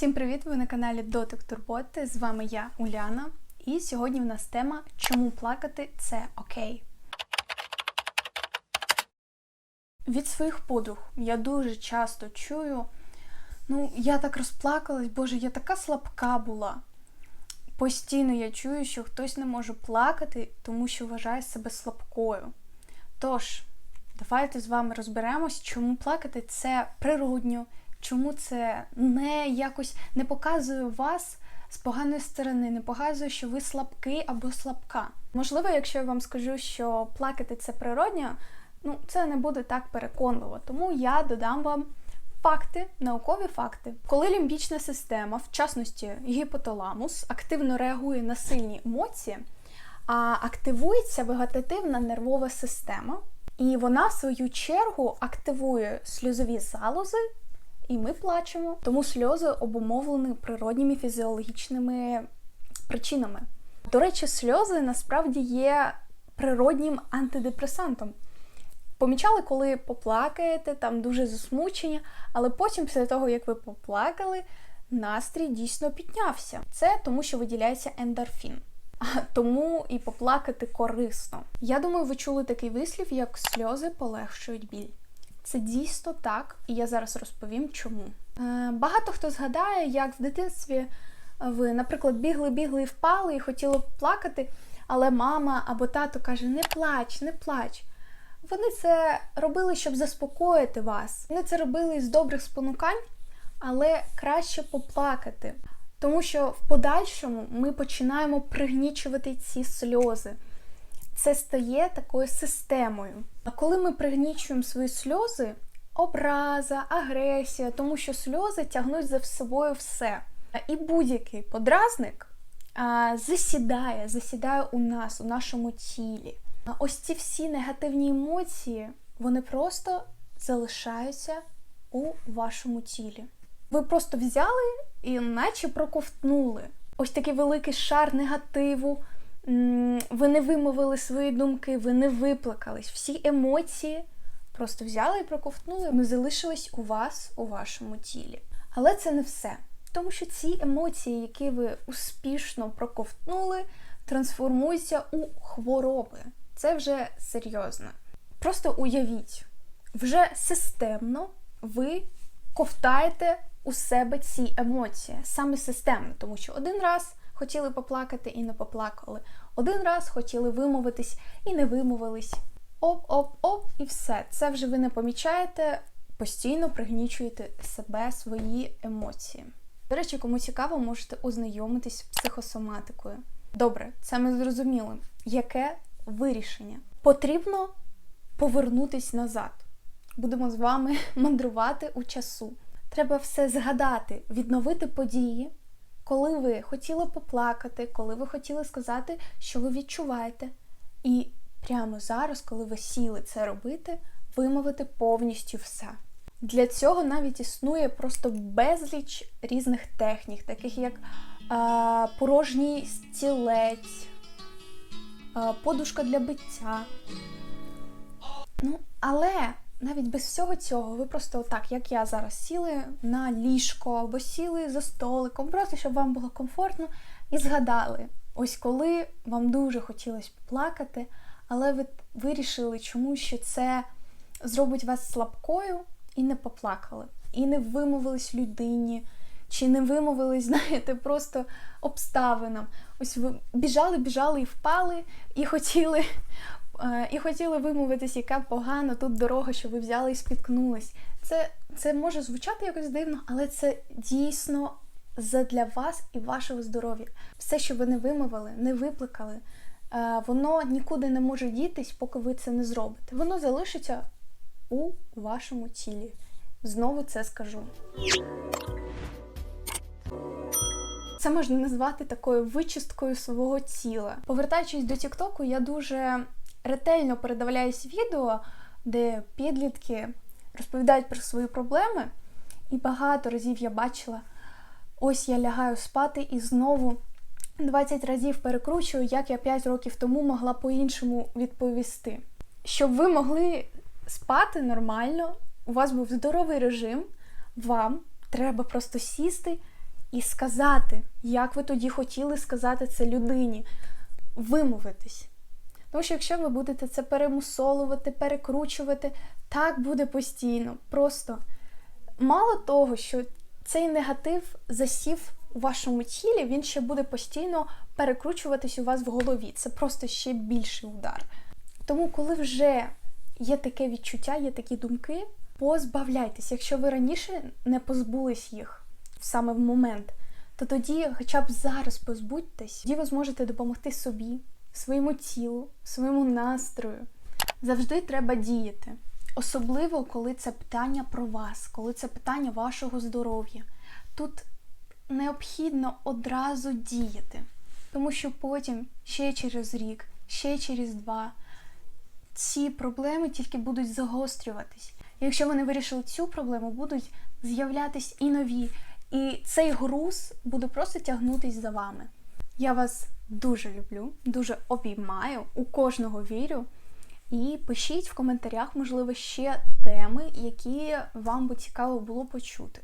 Всім привіт! Ви на каналі Дотик Турботи. З вами я, Уляна. І сьогодні в нас тема Чому плакати це окей. Від своїх подруг я дуже часто чую. Ну, я так розплакалась, боже, я така слабка була. Постійно я чую, що хтось не може плакати, тому що вважає себе слабкою. Тож, давайте з вами розберемось, чому плакати це природньо, чому це не якось не показує вас з поганої сторони, не показує, що ви слабкий або слабка. Можливо, якщо я вам скажу, що плакати це природньо, ну це не буде так переконливо. Тому я додам вам факти, наукові факти. Коли лімбічна система, в частності гіпоталамус, активно реагує на сильні емоції, а активується вегетативна нервова система, і вона, в свою чергу, активує сльозові залози, і ми плачемо. Тому сльози обумовлені природніми фізіологічними причинами. До речі, сльози насправді є природнім антидепресантом. Помічали, коли поплакаєте, там дуже засмучення, але потім, після того, як ви поплакали, настрій дійсно піднявся. Це тому, що виділяється ендорфін. Тому і поплакати корисно. Я думаю, ви чули такий вислів, як сльози полегшують біль. Це дійсно так, і я зараз розповім чому. Е, багато хто згадає, як в дитинстві ви, наприклад, бігли, бігли і впали, і хотіли плакати, але мама або тато каже: не плач, не плач. Вони це робили, щоб заспокоїти вас. Вони це робили з добрих спонукань, але краще поплакати. Тому що в подальшому ми починаємо пригнічувати ці сльози. Це стає такою системою. А коли ми пригнічуємо свої сльози, образа, агресія, тому що сльози тягнуть за собою все. І будь-який подразник а, засідає, засідає у нас, у нашому тілі. А ось ці всі негативні емоції, вони просто залишаються у вашому тілі. Ви просто взяли і наче проковтнули. Ось такий великий шар негативу. Ви не вимовили свої думки, ви не виплакались. Всі емоції просто взяли і проковтнули, вони залишились у вас, у вашому тілі. Але це не все. Тому що ці емоції, які ви успішно проковтнули, трансформуються у хвороби. Це вже серйозно. Просто уявіть, вже системно ви ковтаєте у себе ці емоції, саме системно, тому що один раз хотіли поплакати і не поплакали, один раз хотіли вимовитись і не вимовились. Оп-оп-оп, і все. Це вже ви не помічаєте, постійно пригнічуєте себе, свої емоції. До речі, кому цікаво, можете ознайомитись з психосоматикою. Добре, це ми зрозуміли. Яке вирішення? Потрібно повернутись назад. Будемо з вами мандрувати у часу. Треба все згадати, відновити події, коли ви хотіли поплакати, коли ви хотіли сказати, що ви відчуваєте. І прямо зараз, коли ви сіли це робити, вимовити повністю все. Для цього навіть існує просто безліч різних технік, таких як а, порожній стілець, а, подушка для биття. Ну, але навіть без всього цього, ви просто отак, як я зараз, сіли на ліжко або сіли за столиком, просто щоб вам було комфортно, і згадали, ось коли вам дуже хотілося плакати, але ви вирішили, чому що це зробить вас слабкою і не поплакали, і не вимовились людині, чи не вимовились, знаєте, просто обставинам. Ось ви біжали, біжали і впали, і хотіли і хотіли вимовитись, яка погана тут дорога, що ви взяли і спіткнулись. Це це може звучати якось дивно, але це дійсно задля вас і вашого здоров'я. Все, що ви не вимовили, не виплакали, воно нікуди не може дітись, поки ви це не зробите. Воно залишиться у вашому тілі. Знову це скажу. Це можна назвати такою вичисткою свого тіла. Повертаючись до Тіктоку, я дуже ретельно передивляюсь відео, де підлітки розповідають про свої проблеми. І багато разів я бачила, ось я лягаю спати і знову 20 разів перекручую, як я 5 років тому могла по-іншому відповісти. Щоб ви могли спати нормально, у вас був здоровий режим, вам треба просто сісти і сказати, як ви тоді хотіли сказати це людині, вимовитись. Тому що якщо ви будете це перемусолувати, перекручувати, так буде постійно. Просто мало того, що цей негатив засів у вашому тілі, він ще буде постійно перекручуватись у вас в голові. Це просто ще більший удар. Тому, коли вже є таке відчуття, є такі думки, позбавляйтесь. Якщо ви раніше не позбулись їх саме в момент, то тоді, хоча б зараз позбудьтесь, тоді ви зможете допомогти собі, своєму тілу, своєму настрою. Завжди треба діяти. Особливо, коли це питання про вас, коли це питання вашого здоров'я. Тут необхідно одразу діяти, тому що потім, ще через рік, ще через два, ці проблеми тільки будуть загострюватись. Якщо ви не вирішили цю проблему, будуть з'являтись і нові. І цей груз буде просто тягнутись за вами. Я вас дуже люблю, дуже обіймаю, у кожного вірю. І пишіть в коментарях, можливо, ще теми, які вам би цікаво було почути.